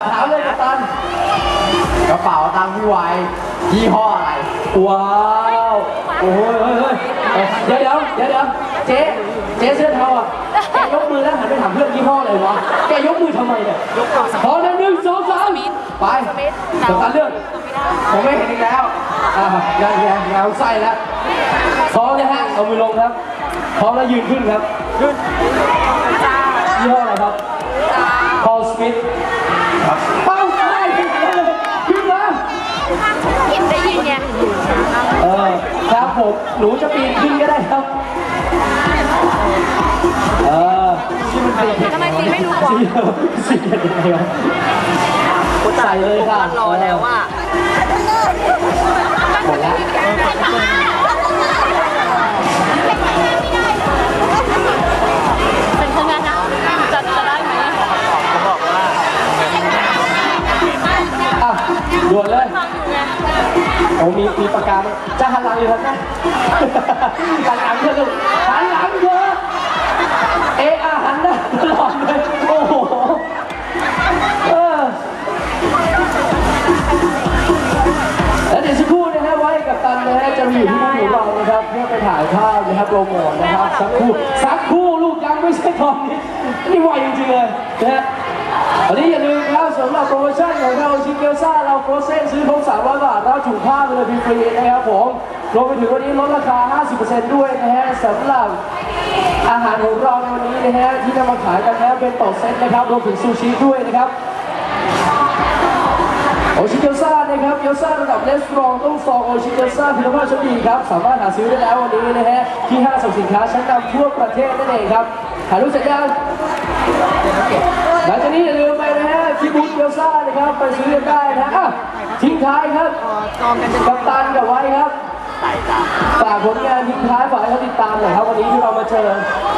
ถามเลยกัปตันกระเป๋าตังค์พี่ไวยี่ห้ออะไร ว้าว โอ้โหเฮ้ยเฮ้ยเฮ้ยเดี๋ยวเดี๋ยวเดี๋ยวเดี๋ยวเจ๊เจ๊เสื้อเทาอะแกยกมือแล้วหันไปถามเพื่อนยี่ห้ออะไรวะแกยกมือทำไมเนี่ยยกพร้อมแล้วหนึ่งสองสามไปกัปตันเลือกผมไม่เห็นอีกแล้วอ่ายังยังยังเอาไส้แล้วพร้อมนะฮะเอามือลงครับพร้อมแล้วยืนขึ้นครับยืนยี่ห้ออะไรครับ Paul Smith เป้ ผมหนูจะปีนขึ้นก็ได้ครับ เออที่มันเป็นทำไมซีไม่รู้ก่อนสีสีกันยังไงวะใส่เลยค่ะรอแล้วว่า โยนเลยฟังอยู่ไงโอ้มีมีปากกาไหมจะหันหลังอยู่ครับแม่หันหลังเถอะลูกหันหลังเถอะเอะอะหันได้ตลอดเลยโอ้โหเออแล้วเดี๋ยวสักครู่นะฮะไว้กับตันนะฮะจะมาอยู่ที่บ้านของเรานะครับเพื่อไปถ่ายภาพนะครับโปรโมทนะครับสักครู่สักครู่ลูกยังไม่ใช่ตอนนี้นี่ไวจริงๆเลยนะฮะวันนี้อย่าลืมครับสำหรับโปรโมชั่นของเราชิคเกลซ่าเราโปรเซนซื้อครบ300 บาทเราถูกผ้าไปเลยฟรีๆนะครับผมรวมไปถึงวันนี้ลดราคา 50%ด้วยนะฮะสำหรับอาหารของเราในวันนี้นะฮะที่นำมาขายกันนะเป็นต๊ะเซตนะครับรวมถึงซูชิด้วยนะครับโอชิเกียวซ่านะครับเกียวซ่าระดับเลสตรองต้องซองโอชิเกียวซ่าคุณภาพชั้นดีครับสามารถหาซื้อได้แล้ววันนี้นะฮะที่ห้างสรรพสินค้าชั้นนำทั่วประเทศนั่นเองครับถ่ายรูปเสร็จยัง ที่บูธเกียวซ่านะครับไปซื้อกันได้นะอะทิ้งท้ายครับกัปตันกับไว้ครับฝากผลงานทิ้งท้ายฝากให้เขาติดตามหน่อยครับวันนี้ที่เรามาเจอ